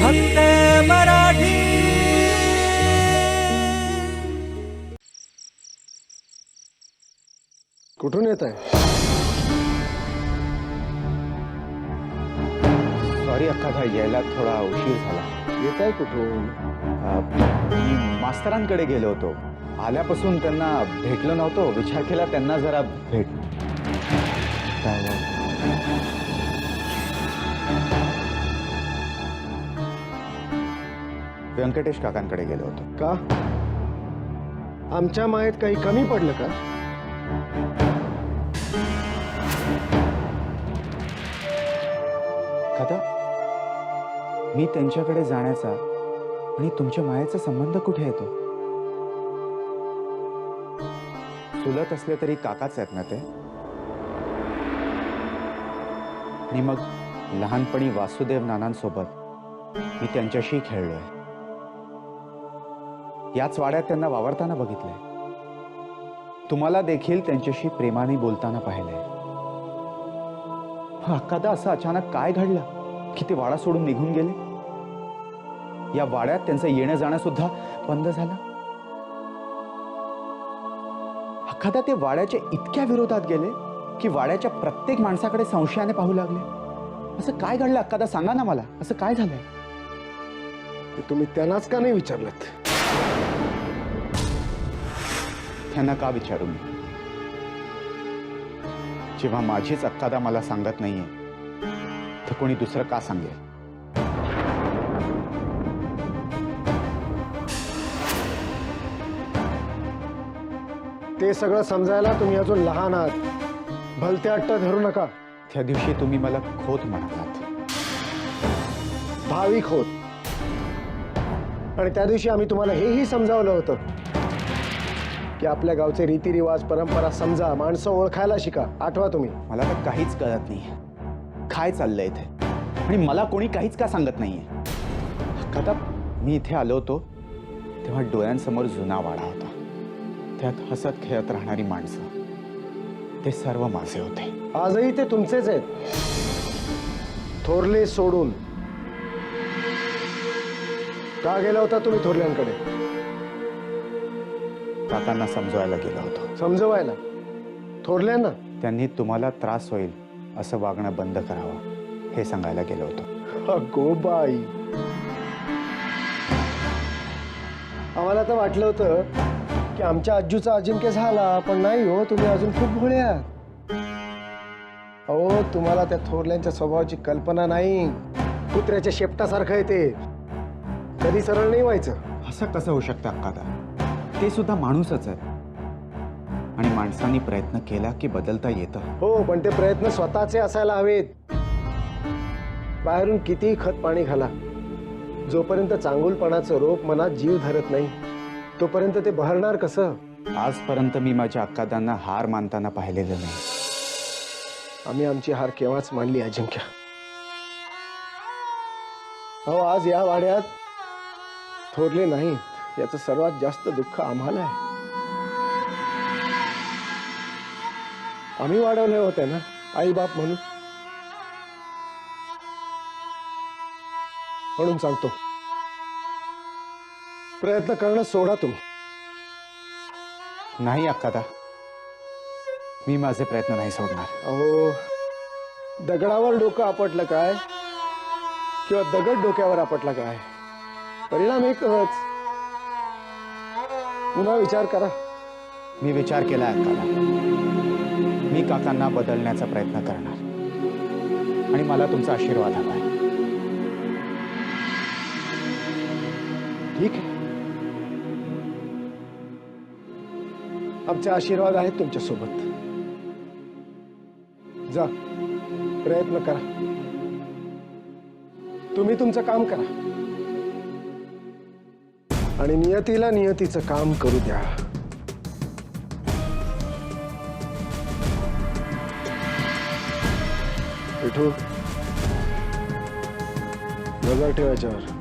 फक्त मराठी. कुठून येत आहे? सॉरी अक्का भाई यायला थोडा उशीर झाला. येत आहे कुठून? मी मास्तरांकडे गेलो होतो. आल्यापासून त्यांना भेटलो नव्हतो. विचार केला त्यांना जरा भेट व्यंकटेश काकांकडे गेलो होतो. का? आमच्या मायेत काही कमी पडलं का? कदा मी त्यांच्याकडे जाण्याचा आणि तुमच्या मायाचा संबंध कुठे येतो चुलत असले तरी काकाच आहेत ना ते? आणि मग लहानपणी वासुदेव नानांसोबत मी त्यांच्याशी खेळलोय. याच वाड्यात त्यांना वावरताना बघितलंय. तुम्हाला देखील त्यांच्याशी प्रेमाने बोलताना पाहिलंय. अक्कादा असं अचानक काय घडलं की ते वाडा सोडून निघून गेले? या वाड्यात त्यांचं येणं जाणं सुद्धा बंद झालं? अक्कादा ते वाड्याच्या इतक्या विरोधात गेले की वाड्याच्या प्रत्येक माणसाकडे संशयाने पाहू लागले? असं काय घडलं? अक्कादा सांगा ना मला. असं काय झालंय? तुम्ही त्यांनाच का नाही विचारलं त्यांना का विचारू मी? जेव्हा माझीच अक्कादा मला सांगत नाहीये तर कोणी दुसरं का सांगेल? ते सगळं समजायला तुम्ही अजून लहान आहात. भलते अट्ट धरू नका. त्या दिवशी तुम्ही मला खोत म्हणालात. भाविक होत आणि त्या दिवशी आम्ही तुम्हाला हेही समजावलं होतं. की आपल्या गावचे रीतिरिवाज परंपरा समजा माणसं ओळखायला शिका. आठवा तुम्ही. मला तर काहीच कळत नाही. काय चाललंय इथे? आणि मला कोणी काहीच का सांगत नाहीये? कदा मी इथे आलो होतो तेव्हा डोळ्यांसमोर जुना वाडा होता. त्यात हसत खेळत राहणारी माणसं. ते सर्व माझे होते. आजही ते तुमचेच आहेत. थोरले सोडून. का गेला होता तुम्ही थोरल्यांकडे? काकांना समजवायला गेलो होतो. समजवायला? थोरल्यांना? त्यांनी तुम्हाला त्रास होईल असं वागणं बंद करावं हे सांगायला गेलो होतो. अगो बाई. आम्हाला तर वाटलं होतं की आमच्या आजूचा अजिंक्य झाला पण नाही हो तुम्ही अजून खूप भोळे आहात. अहो तुम्हाला त्या थोरल्यांच्या स्वभावाची कल्पना नाही. कुत्र्याच्या शेपटासारखं आहे ते. कधी सरळ नाही व्हायचं. असं कसं होऊ शकतं अक्कादा? ते सुद्धा माणूसच आहे आणि माणसांनी प्रयत्न केला की बदलता येतं. हो पण ते प्रयत्न स्वतःचे असायला हवेत. बाहेरून कितीही खत पाणी घाला. जोपर्यंत चांगुलपणाचं रोप मनात जीव धरत नाही तोपर्यंत ते बहरणार कसं? आजपर्यंत मी माझ्या अक्कादांना हार मानताना पाहिलेलं नाही. आम्ही आमची हार केव्हाच मानली अजिंक्य? अहो आज या वाड्यात थोरले नाहीत. याचं सर्वात जास्त दुःख आम्हाला आहे. आम्ही वाढवले होते ना आई बाप म्हणून. म्हणून सांगतो. प्रयत्न करणं सोडा तुम्ही. नाही अक्कादा. मी माझे प्रयत्न नाही सोडणार. अहो दगडावर डोकं आपटलं काय? किंवा दगड डोक्यावर आपटला काय? परिणाम एकच. पुन्हा विचार करा. मी विचार केला अक्कादा मी काकांना बदलण्याचा प्रयत्न करणार. आणि मला तुमचा आशीर्वाद हवा आहे. ठीक आहे. आमचे आशीर्वाद आहेत तुमच्यासोबत जा. प्रयत्न करा. तुम्ही तुमचं काम करा. आणि नियतीला नियतीचं काम करू द्या. विठू नजर ठेवायच्यावर.